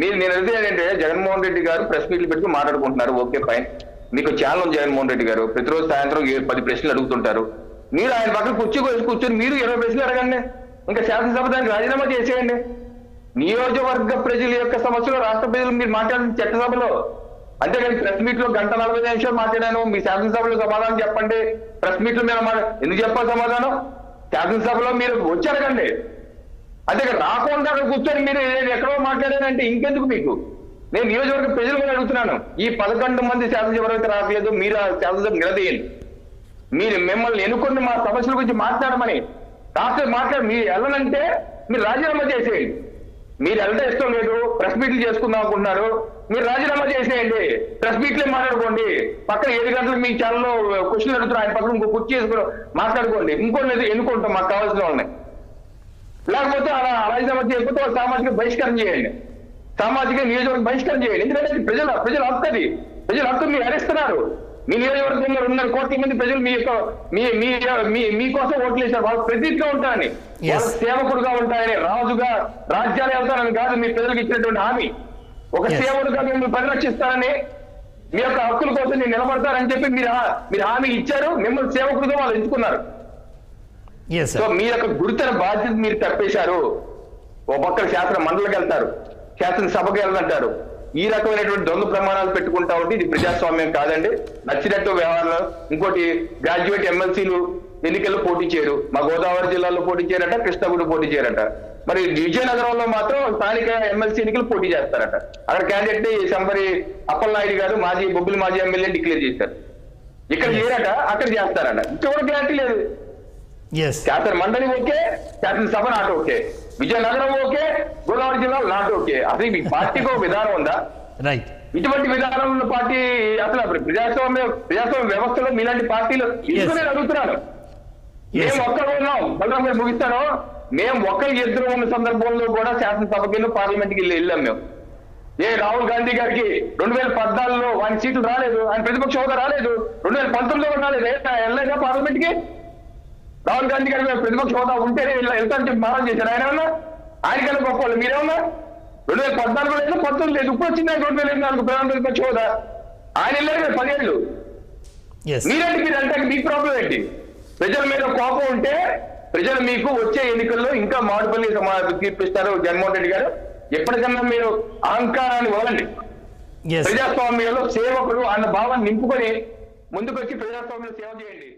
మీరు నేను అడిగితే ఏంటంటే జగన్మోహన్ రెడ్డి గారు ప్రెస్ మీట్లు పెట్టుకుని మాట్లాడుకుంటున్నారు. Okay fine. మీకు ఛానల్ ఉంది జగన్మోహన్ రెడ్డి గారు. ప్రతిరోజు సాయంత్రం పది ప్రశ్నలు అడుగుతుంటారు. మీరు ఆయన పక్కన కూర్చో కూర్చొని మీరు ఇరవై ప్రశ్నలు అడగండి. ఇంకా శాసనసభ దానికి రాజీనామా చేసేయండి. నియోజకవర్గ ప్రజల యొక్క సమస్యలు రాష్ట్ర ప్రజలు మీరు మాట్లాడిన చట్టసభలో. అంతేకాని ప్రెస్ మీట్లో గంట నలభై నిమిషాలు మాట్లాడాను. మీ శాసనసభలో సమాధానం చెప్పండి. ప్రెస్ మీట్లో మా- ఎందుకు చెప్పాలి సమాధానం? శాసనసభలో మీరు వచ్చి అడగండి. అదే రాకుండా అక్కడ కూర్చొని మీరు నేను ఎక్కడో మాట్లాడానంటే ఇంకెందుకు మీకు? నేను నియోజకవర్గ ప్రజలు కూడా అడుగుతున్నాను. ఈ పదకొండు మంది శాసనసభ అయితే రావట్లేదు మీరు ఆ శాసనసభ నిలదీయండి. మీరు మిమ్మల్ని ఎన్నుకుని మా సమస్యల గురించి మాట్లాడమని. రాష్ట్ర మాట్లాడి మీరు వెళ్ళనంటే మీరు రాజీనామా చేసేయండి. మీరు వెళ్ళడం ఇష్టం లేదు ప్రెస్ మీట్లు చేసుకుందాం అనుకుంటున్నారు. మీరు రాజీనామా చేసేయండి. ప్రెస్ మీట్లే మాట్లాడుకోండి. పక్కన ఏడు గంటలకు మీ ఛానల్లో క్వశ్చన్ అడుగుతున్నారు. ఆయన పక్కన ఇంకో కుర్చీ చేసుకుని మాట్లాడుకోండి. ఇంకోటి ఎన్నుకుంటాం మాకు కావాల్సిన వాళ్ళని. లేకపోతే అలా చేయకపోతే వాళ్ళు సామాజిక బహిష్కరణ చేయండి. సామాజిక నియోజకవర్గం బహిష్కరణ చేయండి. ఎందుకంటే ప్రజల ప్రజల హక్కు అది ప్రజల హక్కు మీరు హరిస్తున్నారు. మీ నియోజకవర్గంలో రెండున్నర కోట్ల మంది ప్రజలు మీ యొక్క మీ మీ మీ మీకోసం ఓట్లు వేశారు. వాళ్ళు ప్రతిగా ఉంటారని. సేవకుడుగా ఉంటాయని రాజుగా రాజ్యాలు వెళ్తారని కాదు మీ ప్రజలకు ఇచ్చినటువంటి హామీ. ఒక. సేవకుడుగా మిమ్మల్ని పరిరక్షిస్తారని మీ యొక్క హక్కుల కోసం నేను నిలబడతారని చెప్పి మీరు హా- మీరు హామీ ఇచ్చారు. మిమ్మల్ని సేవకుడుగా వాళ్ళు ఎంచుకున్నారు. సో మీ యొక్క గురుతర బాధ్యత మీరు తప్పేశారు. ఓ పక్కన శాసన మండలికి వెళ్తారు. శాసన సభకి వెళ్తారు ఈ రకమైనటువంటి దొంగ ప్రమాణాలు పెట్టుకుంటా ఉంటే ఇది ప్రజాస్వామ్యం కాదండి. నచ్చినట్టు వ్యవహారాలు ఇంకోటి గ్రాడ్యుయేట్ ఎమ్మెల్సీలు ఎన్నికల్లో పోటీ చేయరు. మా గోదావరి జిల్లాలో పోటీ చేయరట కృష్ణాగుడి పోటీ చేయరట. మరి విజయనగరంలో మాత్రం స్థానిక ఎమ్మెల్సీ ఎన్నికలు పోటీ చేస్తారట. అక్కడ క్యాండిడేట్ సంబరి అప్పలనాయుడు గారు మాజీ బొబ్బిలి మాజీ ఎమ్మెల్యే డిక్లేర్ చేశారు. ఇక్కడ చేయరట అక్కడ చేస్తారట. కూడా క్లారిటీ లేదు. శాసన మండలి ఓకే శాసన సభ not okay Vizianagaram okay Godavari జిల్లా నాట్ ఓకే అసలు మీ పార్టీకి ఒక విధానం ఉందా? రైట్ ఇటువంటి విధానం పార్టీ అసలు ప్రజాస్వామ్య ప్రజాస్వామ్య వ్యవస్థలో మీలాంటి పార్టీలు నేను అడుగుతున్నాను. మేము ఒక్కరు ఉన్నాం. బలరాం మీరు ముగిస్తాను మేము ఒక్కరి ఇద్దరు ఉన్న సందర్భంలో కూడా శాసనసభకి పార్లమెంట్కి వెళ్ళాం మేము. ఏ రాహుల్ గాంధీ గారికి రెండు వేల పద్నాలుగులో ఆయన సీట్లు రాలేదు. ఆయన ప్రతిపక్ష హోదా రాలేదు. రెండు వేల పంతొమ్మిదిలో రాలేదు. వెళ్ళలేదా పార్లమెంట్కి రాహుల్ గాంధీ గారి ప్రతిపక్ష హోదా ఉంటేనే ఇలా వెళ్తానని చెప్పి మారం చేశారు. ఆయన ఏమన్నా? ఆయనకన్నా గొప్ప వాళ్ళు మీరేమన్నా? రెండు వేల పద్నాలుగు లేదు పంతొమ్మిది లేదు. ఇప్పుడు వచ్చింది ఆయన రెండు వేల ఇరవై నాలుగు ప్రధాన ప్రతిపక్ష హోదా. ఆయన వెళ్ళారు కదా పదేళ్ళు. మీరేంటి మీరు అంటే మీ ప్రాబ్లం ఏంటి? ప్రజల మీద కోపం ఉంటే ప్రజలు మీకు వచ్చే ఎన్నికల్లో ఇంకా మాడుపల్లి తీర్పిస్తారు జగన్మోహన్ రెడ్డి గారు. ఎప్పటికన్నా మీరు అహంకారాన్ని వదలండి. ఎస్ ప్రజాస్వామ్యంలో సేవకుడు అన్న భావాన్ని నింపుకొని ముందుకొచ్చి ప్రజాస్వామ్యంలో సేవ చేయండి.